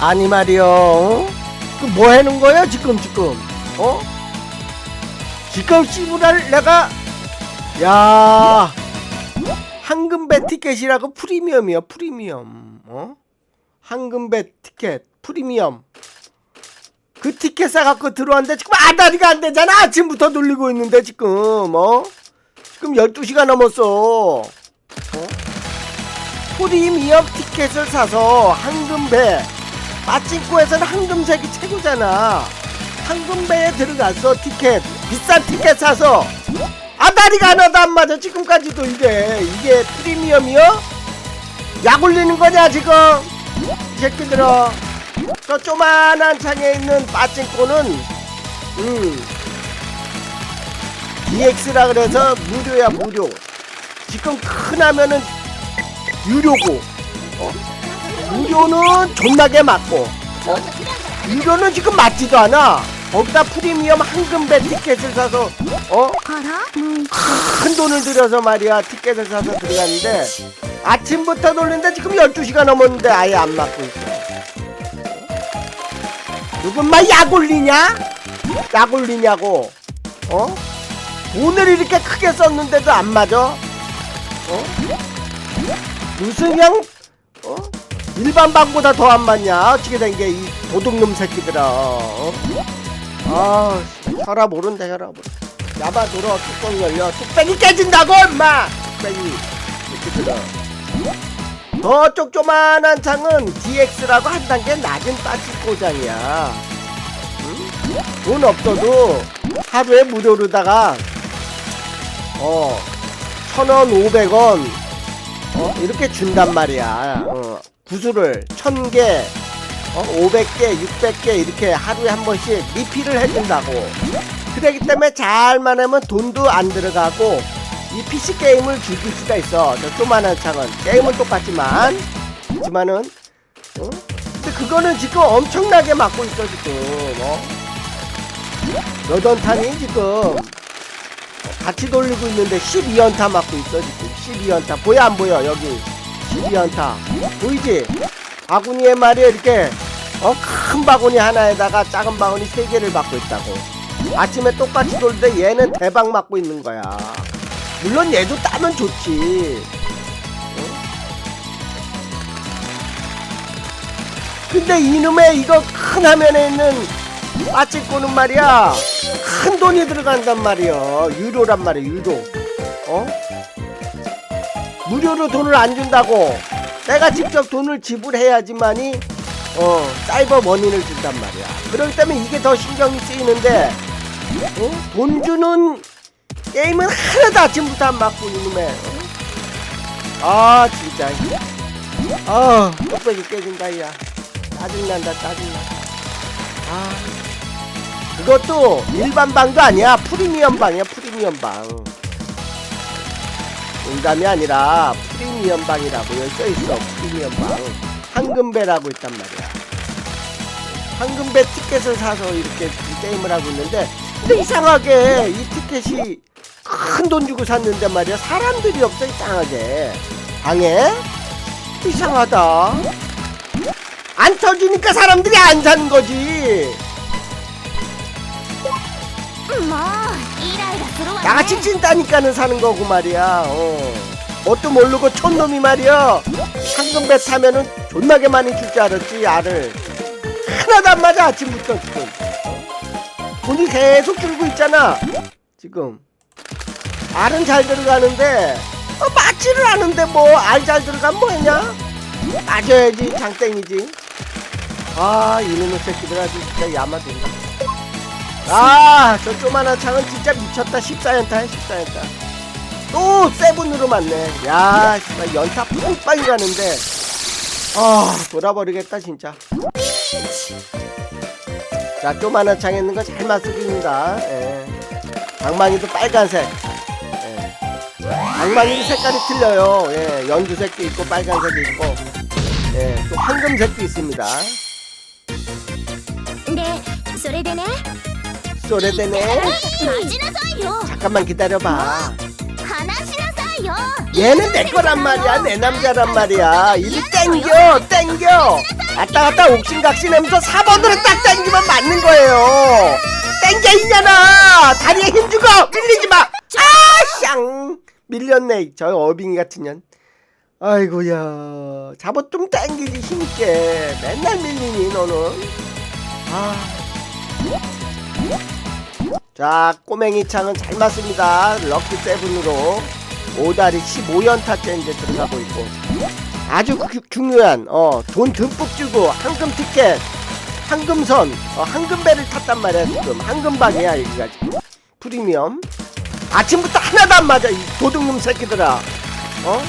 아니 말이요. 어? 그뭐 하는 거야 지금 지금? 어? 지금 씨부랄 내가 야 황금배 티켓이라고 프리미엄이야 프리미엄. 어? 황금배 티켓 프리미엄. 그 티켓 사갖고 들어왔는데 지금 아다리가 안 되잖아 아침부터 돌리고 있는데 지금 어? 지금 12시가 넘었어 어? 프리미엄 티켓을 사서 황금배 빠찡코에서는 황금색이 최고잖아. 황금배에 들어가서 티켓 비싼 티켓 사서 아다리가 하나도 안 맞아 지금까지도 이게. 이게 프리미엄이요? 약 올리는 거냐 지금? 이 새끼들아. 저 조만한 창에 있는 빠찡코는 음 DX라 그래서 무료야 무료. 지금 큰 하면은 유료고. 어? 무료는 존나게 맞고 어? 유료는 지금 맞지도 않아 거기다 프리미엄 한금배 티켓을 사서 어? 뭐. 큰 돈을 들여서 말이야 티켓을 사서 들어갔는데 아침부터 놀는데 지금 12시가 넘었는데 아예 안 맞고 있어 누군만 약 올리냐? 약 올리냐고 어? 오늘 이렇게 크게 썼는데도 안 맞아? 어? 무슨 형? 어? 일반 방보다 더 안 맞냐? 어떻게 된 게 이 도둑놈 새끼들아? 어? 아 혈압 오른다 혈압 오른다 야바 돌아 뚜껑 열려. 뚝배기 깨진다고 엄마! 뚝배기. 새끼들아. 저쪽 조만한 창은 DX라고 한 단계 낮은 빠지 고장이야. 응? 돈 없어도 하루에 무료로다가 어 천원 오백 원 어, 이렇게 준단 말이야. 어, 구슬을 천개 어, 500개, 600개 이렇게 하루에 한 번씩 리필을 해준다고. 그러기 때문에 잘만 하면 돈도 안 들어가고 이 PC 게임을 즐길 수가 있어. 저 조만한 창은 게임은 똑같지만 하지만은 어? 근데 그거는 지금 엄청나게 맞고 있어 지금. 어? 여전탄이 지금 같이 돌리고 있는데 12연타 맞고 있어 지금 12연타 보여 안 보여 여기 12연타 보이지? 바구니에 말이야 이렇게. 어 큰 바구니 하나에다가 작은 바구니 세 개를 받고 있다고. 아침에 똑같이 돌는데 얘는 대박 맞고 있는 거야. 물론 얘도 따면 좋지. 어? 근데 이놈의 이거 큰 화면에 있는 빠찌꼬는 말이야. 큰 돈이 들어간단 말이야. 유료란 말이야 유료. 어? 무료로 돈을 안 준다고. 내가 직접 돈을 지불해야지만이 어 사이버 머니를 준단 말이야. 그렇기 때문에 이게 더 신경이 쓰이는데 어? 돈 주는 게임은 하나도 아침부터 안 맞고 이놈의. 어? 아 진짜. 아 뚝배기 깨진다 야. 짜증난다 짜증나. 아. 그것도 일반 방도 아니야. 프리미엄 방이야 프리미엄 방 농담이 아니라 프리미엄 방이라고 여기 써있어 프리미엄 방. 황금배라고 있단 말이야. 황금배 티켓을 사서 이렇게 이 게임을 하고 있는데 근데 이상하게 이 티켓이 큰 돈 주고 샀는데 말이야. 사람들이 없어 이상하게. 방에? 이상하다. 안 터지니까 사람들이 안 사는 거지. も 야, 찐찐 따니까는 사는 거고 말이야. 어. 뭣도 모르고 촌놈이 말이야. 한동배 타면은 존나게 많이 줄 줄 알았지 알을 하나도 안 맞아 아침부터 지금. 돈이 계속 줄고 있잖아. 지금. 알은 잘 들어가는데 어, 맞지를 않은데 뭐 알 잘 들어가면 뭐했냐? 맞아야지 장땡이지. 아 이놈의 새끼들 아주 진짜 야마된다. 아, 저 조만한 창은 진짜 미쳤다. 14연타야, 14연타. 또 세븐으로 맞네. 야, 씨발 연타 팡빵이 가는데. 아, 돌아버리겠다, 진짜. 자, 조만한 창에 있는 거 잘 맞습니다. 예. 방망이도 빨간색. 예. 방망이도 색깔이 틀려요. 예. 연두색도 있고, 빨간색도 있고. 예. 또 황금색도 있습니다. でそれでね 소래되네. 지나서요. 잠깐만 기다려봐. 어, 얘는 내 거란 말이야. 내 남자란 말이야. 이리 땡겨, 땡겨. 왔다 갔다 옥신각신하면서 4번으로 딱 당기면 맞는 거예요. 땡겨 있잖아. 다리에 힘 주고 밀리지 마. 아, 쌍. 밀렸네. 저 어빙이 같은 년. 아이고야. 잡아 좀 당기지 힘있게. 맨날 밀리니 너는. 아. 자 꼬맹이 창은 잘 맞습니다. 럭키 세븐으로 오다리 15연타째 이제 들어가고 있고. 아주 그- 중요한 어 돈 듬뿍 주고 황금 티켓 황금선 어, 황금배를 탔단 말이야 지금. 황금방이야 여기가 지금. 프리미엄. 아침부터 하나도 안 맞아 이 도둑놈 새끼들아. 어?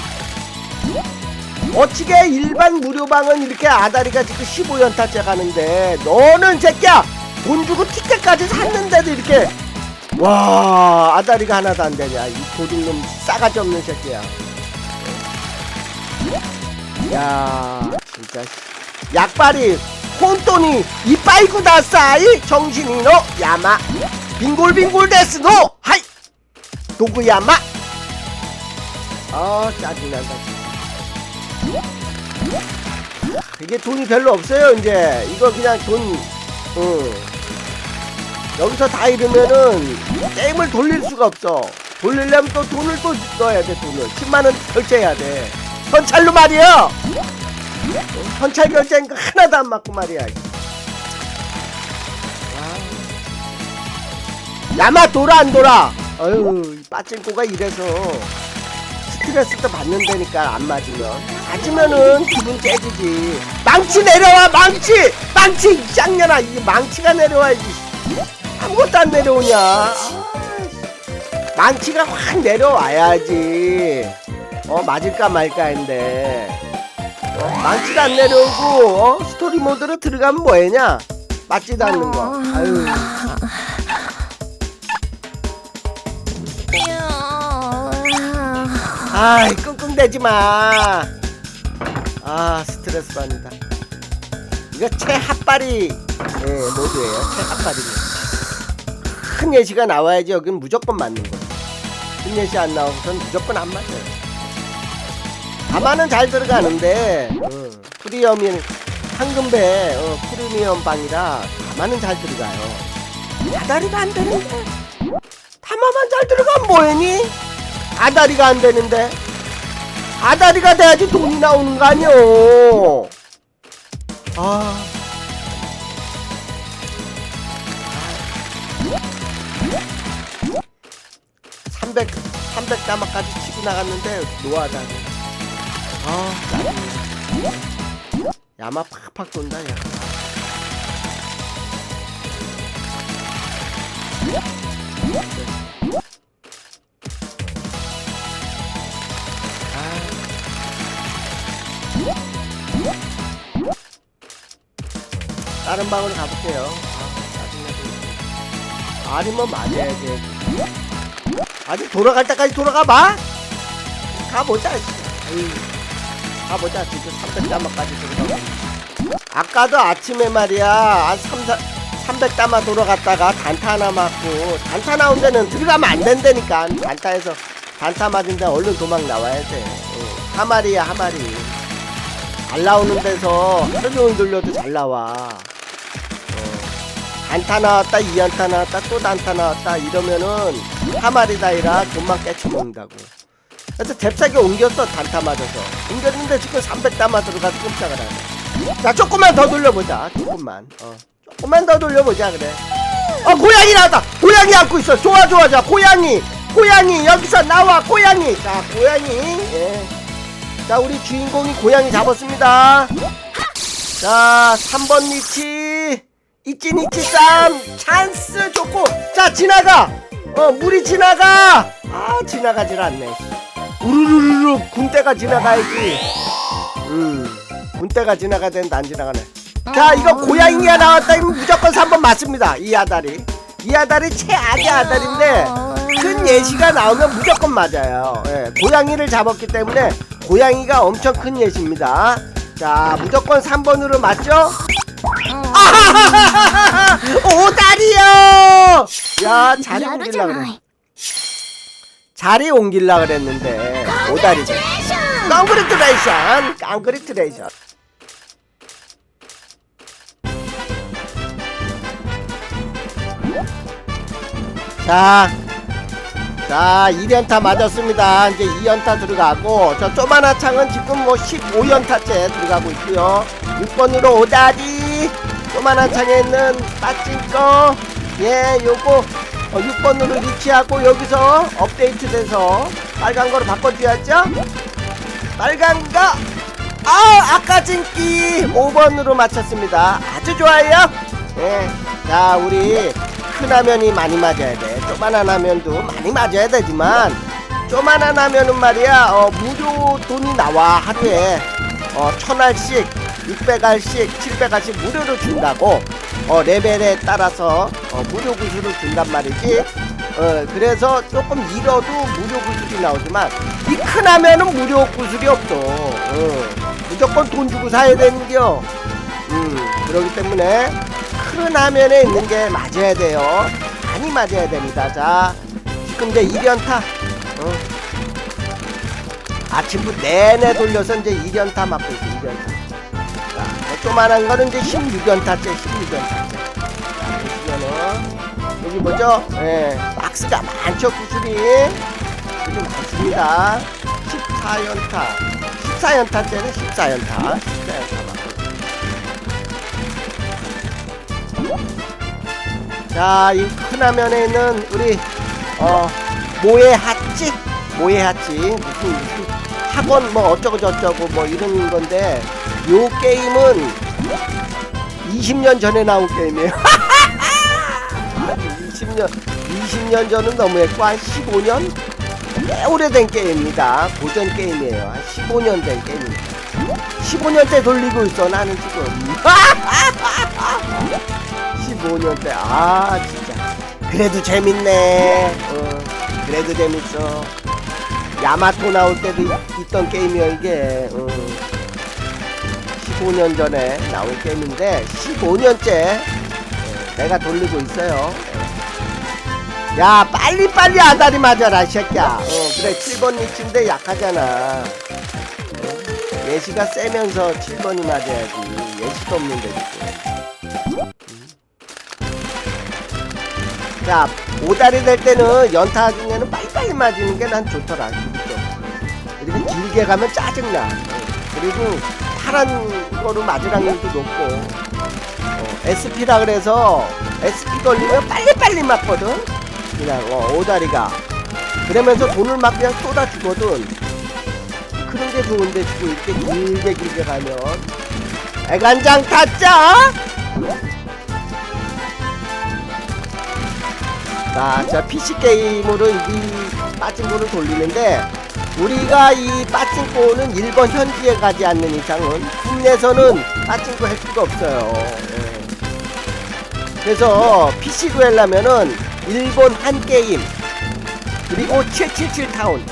어찌게 일반 무료방은 이렇게 아다리가 지금 15연타째 가는데 너는 새끼야 돈 주고 티켓까지 샀는데도 이렇게 와 아다리가 하나도 안 되냐. 이 도둑놈 싸가지 없는 새끼야. 야 진짜. 씨. 약발이 혼돈이 이빠이고 다싸이 정신이 너 야마. 빙골빙골 데스 너 하이. 도구 야마. 아 짜증난다 이게 돈이 별로 없어요 이제. 이거 그냥 돈 응. 여기서 다 잃으면은 게임을 돌릴 수가 없어. 돌리려면 또 돈을 또 넣어야 돼 돈을. 10만원 결제해야 돼. 현찰로 말이야! 현찰 결제인 거 하나도 안 맞고 말이야. 아. 야마 돌아 안 돌아? 어휴 이 빠진코가 이래서 스트레스도 받는다니까 안 맞으면. 맞으면은 기분 깨지지. 망치 내려와 망치! 망치! 이 짱년아 이게 망치가 내려와야지 아무것도 안 내려오냐 아, 망치가 확 내려와야지 어 맞을까 말까 했는데 어, 망치도 안 내려오고 어? 스토리 모드로 들어가면 뭐했냐 맞지도 않는 거 아유 아이 끙끙대지 마. 아 스트레스 받는다. 이거 최핫발이 예, 모드예요. 최핫발입니다. 큰 예시가 나와야지 여긴 무조건 맞는 거예요. 큰 예시 안 나오고선 무조건 안 맞아요. 다만은 잘 들어가는데 어, 프리미엄이 황금배 어, 프리미엄 방이라 다만은 잘 들어가요. 다다리가 안 되는데 다마만 잘 들어가면 뭐해니? 아다리가 안 되는데 아다리가 돼야지 돈이 나오는 거 아니오 아 300, 300 다마까지 치고 나갔는데 노하다 아 야마 팍팍 돈다 야 다른 방으로 가볼게요. 아, 짜증나게. 아니면 맞아야지. 아직 돌아갈 때까지 돌아가 봐. 가보자. 씨. 아유, 가보자. 지금 300담마까지 들어가고. 아까도 아침에 말이야. 한 3, 300담마 돌아갔다가 단타 하나 맞고 단타 나온 데는 들어가면 안 된다니까. 단타에서 단타 맞은 데 얼른 도망 나와야 돼. 어, 하마리야 하마리. 잘 나오는 데서 하루 종일 돌려도 잘 나와. 어, 단타 나왔다, 이안타 나왔다, 또 단타 나왔다 이러면은 하마리다이라 돈만 깨쳐먹는다고. 그래서 잽싸게 옮겼어 단타 맞아서. 옮겼는데 지금 300 담아 들어가서 꼼짝을 하네. 자 조금만 더 돌려보자. 조금만. 어, 조금만 더 돌려보자 그래. 어 고양이 나왔다. 고양이 안고 있어. 좋아 좋아 좋아. 고양이. 고양이 여기서 나와 고양이. 자 고양이. 예. 자 우리 주인공이 고양이 잡았습니다 자 3번 리치 이찐 이치 쌈 찬스 좋고 자 지나가 어 물이 지나가 아 지나가질 않네 우르르르르 군대가 지나가야지 음 군대가 지나가야 되는데 안 지나가네 자 이거 고양이가 나왔다 이면 무조건 3번 맞습니다 이 아다리 이 아다리 최악의 아다리인데 큰 예시가 나오면 무조건 맞아요. 예, 고양이를 잡았기 때문에 고양이가 엄청 큰 예시입니다. 자, 무조건 3번으로 맞죠? 아하하하하! 오다리요! 야, 자리 옮길라 그래. 자리 옮길라 그랬는데 오다리죠. 깡그리트레이션! 깡그리트레이션! 자, 자, 2연타 맞았습니다. 이제 2연타 들어가고, 저 쪼마나 창은 지금 뭐 15연타째 들어가고 있고요. 6번으로 오다리! 조만한 창에 있는 빠진거 예 요거 어, 6번 으로 리치하고 여기서 업데이트 돼서 빨간 거로 바꿔줘야죠. 빨간 거. 아 아까 진기 5번으로 맞췄습니다. 아주 좋아요. 예. 자 우리 큰 화면이 많이 맞아야 돼. 조만한 화면도 많이 맞아야 되지만 조만한 화면은 말이야 어, 무료 돈이 나와 하루에 어, 천 알씩 600알씩 700알씩 무료로 준다고 어, 레벨에 따라서 어, 무료 구슬을 준단 말이지 어, 그래서 조금 잃어도 무료 구슬이 나오지만 이큰 화면은 무료 구슬이 없어 어, 무조건 돈 주고 사야 되는겨 음, 그렇기 때문에 큰 화면에 있는 게 맞아야 돼요. 많이 맞아야 됩니다. 자, 지금 이제 2연타. 어. 아침부터 내내 돌려서 이제 2연타 맞고 있어, 2연타. 조만한 거는 이제 16연 타째, 16연 타째. 자, 보시면은, 여기 뭐죠? 예, 박스가 많죠, 구슬이. 여기 많습니다. 14연타. 14연타째는 14연타. 14연타 맞고. 자, 이 큰 화면에 있는 우리 어 모에 핫지, 모에 핫지 무슨 무슨 학원 뭐 어쩌고 저쩌고 뭐 이런 건데 요 게임은 20년 전에 나온 게임이에요. 20년 20년 전은 너무했고 한 15년 꽤 오래된 게임입니다. 고전 게임이에요. 한 15년 된 게임입니다. 15년째 돌리고 있어 나는 지금. 15년째 아 진짜 그래도 재밌네 어, 그래도 재밌어 야마토 나올 때도 있- 있던 게임이야 이게 어. 15년 전에 나온 게임인데 15년째 내가 돌리고 있어요. 야 빨리빨리 아다리 맞아라 이 새끼야. 어, 그래 7번 리치인데 약하잖아. 어, 예시가 세면서 7번이 맞아야지. 예시도 없는데 지금 자, 오다리 될 때는 연타 중에는 빨리빨리 맞는 게 난 좋더라. 그리고 길게 가면 짜증나. 그리고 파란 거로 맞을 확률도 높고. 어, SP라 그래서 SP 걸리면 빨리빨리 맞거든. 그냥 어, 오다리가. 그러면서 돈을 막 그냥 쏟아 주거든. 그런 게 좋은데 지금 이렇게 길게 길게 가면 애간장 타짜? 자, 저 PC 게임으로 이 빠진코를 돌리는데 우리가 이 빠진코는 일본 현지에 가지 않는 이상은 국내에서는 빠진코 할 수가 없어요. 예. 그래서 PC 구하려면은 일본 한 게임 그리고 777 타운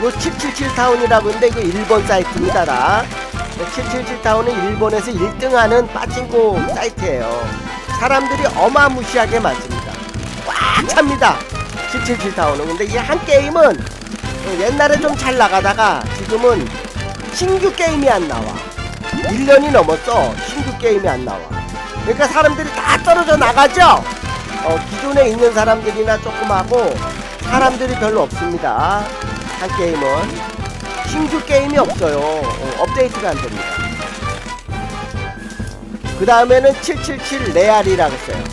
요777 타운이라고 있는데 이거 일본 사이트입니다 라 777 타운은 일본에서 1등하는 빠진코 사이트예요. 사람들이 어마무시하게 많습니다. 꽉 찹니다. 777 타운은. 근데 이 한 게임은 옛날에 좀 잘 나가다가 지금은 신규 게임이 안 나와. 1년이 넘었어. 신규 게임이 안 나와. 그러니까 사람들이 다 떨어져 나가죠? 어, 기존에 있는 사람들이나 조금 하고 사람들이 별로 없습니다. 한 게임은. 신규 게임이 없어요. 어, 업데이트가 안 됩니다. 그 다음에는 777 레알이라고 써요.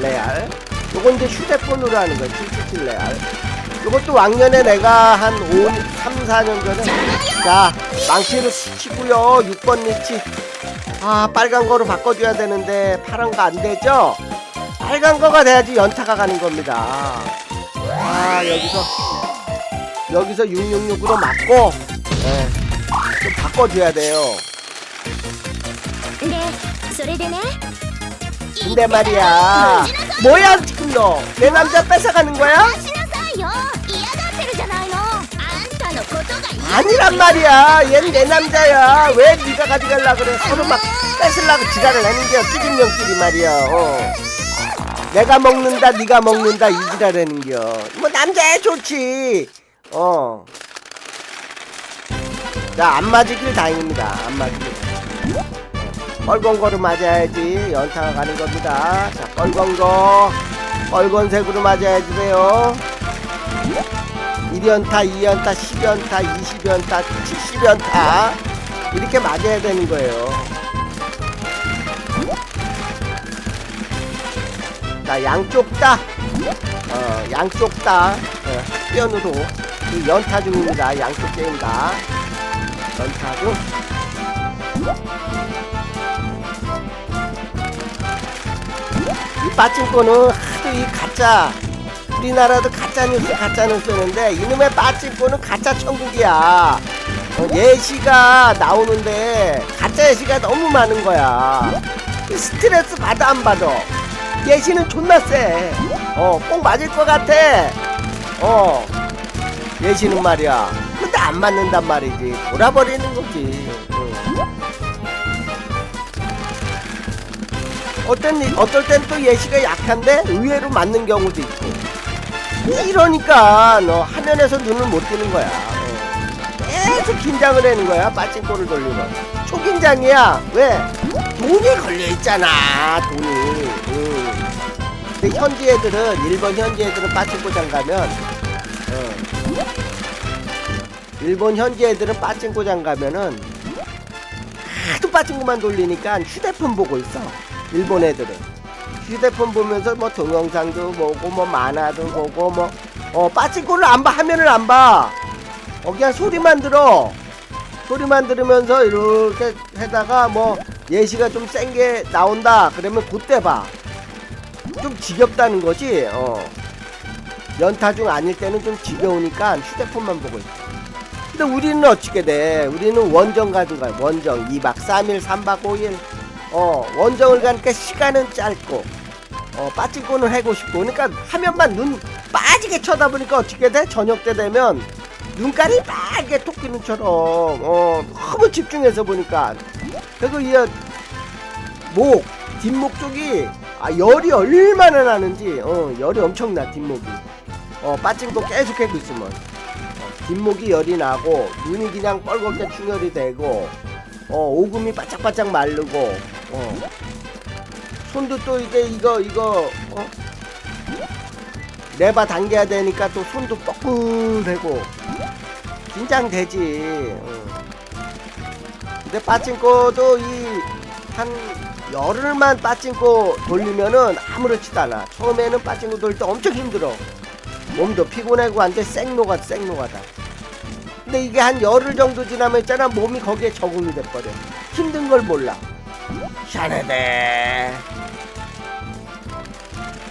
레알. 요건 이제 휴대폰으로 하는 거야. 777 레알. 이것도 왕년에 내가 한 5, 3, 4년 전에 자 망치를 스치고요. 6번 리치. 아 빨간 거로 바꿔줘야 되는데 파란 거 안 되죠? 빨간 거가 돼야지 연타가 가는 겁니다. 아 여기서 여기서 666으로 맞고 네, 좀 바꿔줘야 돼요. 근데 말이야 뭐야 지금 너 내 남자 뺏어가는 거야? 아니란 말이야. 얘는 내 남자야. 왜 네가 가져갈라 그래? 서로 막 뺏으려고 지랄을 하는겨 찌짐령끼리 말이야. 어. 내가 먹는다 네가 먹는다 이 지랄하는겨. 뭐 남자야 좋지. 어. 자안 맞으길 다행입니다. 안 맞으길. 뻘건거로 맞아야지. 연타가 가는 겁니다. 자 뻘건거. 빨간색으로 맞아야 돼요 1연타 2연타 10연타 20연타 70연타. 이렇게 맞아야 되는 거예요. 자 양쪽 다. 어, 양쪽 다. 어, 뼈으로 이 연타 중입니다. 양쪽 게임 다. 연타 중. 이 빠찡코는 하도 이 가짜 우리나라도 가짜 뉴스 가짜 뉴스는데 이놈의 빠찡코는 가짜 천국이야. 어, 예시가 나오는데 가짜 예시가 너무 많은 거야. 이 스트레스 받아 안 받아? 예시는 존나 세어꼭 맞을 것 같아. 어 예시는 말이야. 근데 안 맞는단 말이지. 돌아버리는 거지. 응. 어떤 일- 어떨 땐 또 예시가 약한데 의외로 맞는 경우도 있고 이러니까 너 화면에서 눈을 못 뜨는 거야 어. 계속 긴장을 하는 거야 빠찡코를 돌리면 초긴장이야 왜 돈이 걸려 있잖아 돈이 응. 근데 현지 애들은 일본 현지 애들은 빠찡코장 가면 어. 일본 현지 애들은 빠찡코장 가면은 하도 빠찡코만 돌리니까 휴대폰 보고 있어 일본 애들은 휴대폰 보면서 뭐 동영상도 보고 뭐 만화도 보고 뭐 어 빠찡코를 안 봐 화면을 안 봐. 어 그냥 소리만 들어. 소리만 들으면서 이렇게 해다가 뭐 예시가 좀 센 게 나온다. 그러면 그때 봐 좀 지겹다는 거지? 어. 연타 중 아닐 때는 좀 지겨우니까 휴대폰만 보고 있어. 근데 우리는 어떻게 돼? 우리는 원정 가는 거야 원정. 2박 3일 3박 5일. 어 원정을 가니까 시간은 짧고 어 빠찡코는 하고 싶고. 그러니까 화면만 눈 빠지게 쳐다보니까 어떻게 돼? 저녁 때 되면 눈깔이 빨개 토끼 눈처럼 어 너무 집중해서 보니까. 그리고 이목 뒷목 쪽이 아 열이 얼마나 나는지 어 열이 엄청나 뒷목이. 어 빠찡코 계속 하고 있으면. 어, 뒷목이 열이 나고 눈이 그냥 뻘겋게 충혈이 되고 어 오금이 바짝바짝 마르고 어 손도 또 이제 이거 이거 어? 레바 당겨야 되니까 또 손도 뻐근하고. 긴장되지. 어. 근데 빠찡코도 이 한 열흘만 빠찡코 돌리면은 아무렇지도 않아. 처음에는 빠찡코 돌릴 때 엄청 힘들어. 몸도 피곤하고 완전 생노가 생노가다. 근데 이게 한 열흘 정도 지나면 있잖아. 몸이 거기에 적응이 돼버려. 힘든 걸 몰라 샤네데.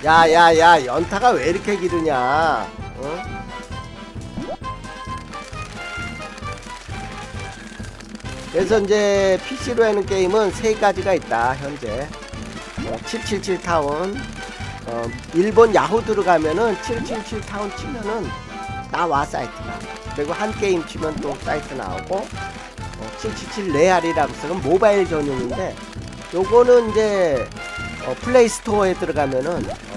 야야야 연타가 왜 이렇게 기르냐? 어? 그래서 이제 PC로 하는 게임은 세 가지가 있다 현재. 어, 777 타운. 어, 일본 야후 들어가면은 777 타운 치면은 나와 사이트가 그리고 한 게임 치면 또 사이트 나오고 어, 777 레알이라고 그건 모바일 전용인데 요거는 이제 어, 플레이 스토어에 들어가면은 어,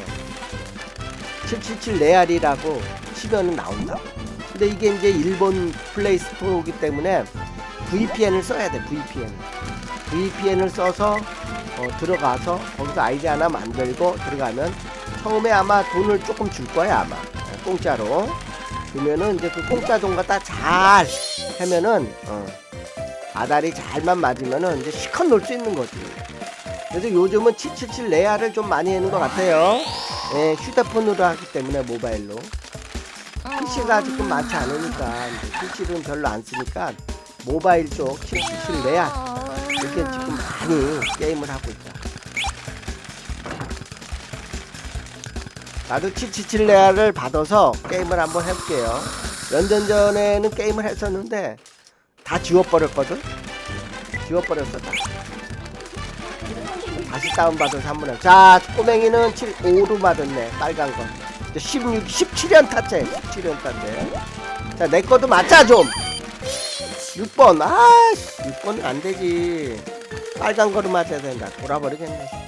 777 레알이라고 치면은 나온다. 근데 이게 이제 일본 플레이 스토어이기 때문에 VPN을 써야 돼. VPN. VPN을 써서 어, 들어가서 거기서 아이디 하나 만들고 들어가면 처음에 아마 돈을 조금 줄 거야 아마 어, 공짜로. 그러면은 이제 그 공짜 돈 갖다 잘 하면은 어, 아다리 잘만 맞으면은 이제 시컷 놀 수 있는 거지. 그래서 요즘은 777 레아를 좀 많이 하는 것 같아요. 예, 휴대폰으로 하기 때문에 모바일로. PC가 지금 많지 않으니까 PC는 별로 안 쓰니까 모바일 쪽 777 레아 이렇게 지금 많이 게임을 하고 있다. 나도 777 레아를 받아서 게임을 한번 해볼게요. 연전 전에는 게임을 했었는데 다 지워버렸거든. 지워버렸어 다. 다시 다운받아서 한번 해. 자, 꼬맹이는 7, 5로 받았네. 빨간 거. 16, 17연 타째. 17연 타째. 자, 내 거도 맞자 좀. 6번. 아, 6번은 안 되지. 빨간 거로 맞아야 된다. 돌아버리겠네.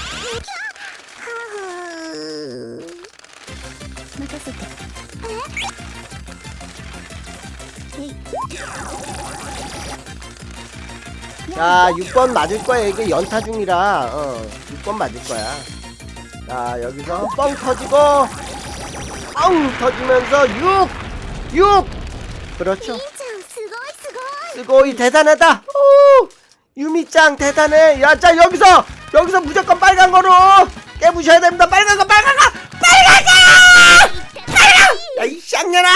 아, 자 6번 맞을 거야. 이게 연타 중이라. 어 6번 맞을 거야. 자 여기서 뻥 터지고 뻥 터지면서 6 6 그렇죠. 쓰고 이 대단하다. 오 유미짱 대단해. 야 자 여기서 여기서 무조건 빨간 거로 깨부셔야 됩니다. 빨간 거 빨간 거 빨간 거! 빨간! 야이 쌍년아!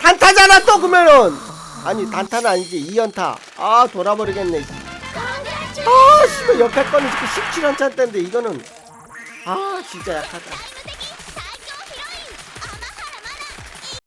단타잖아 또 그러면은. 아니, 단타는 아니지. 2연타. 아, 돌아버리겠네. 아, 씨발, 역할권이 지금 17연차 때인데, 이거는. 아, 진짜 약하다.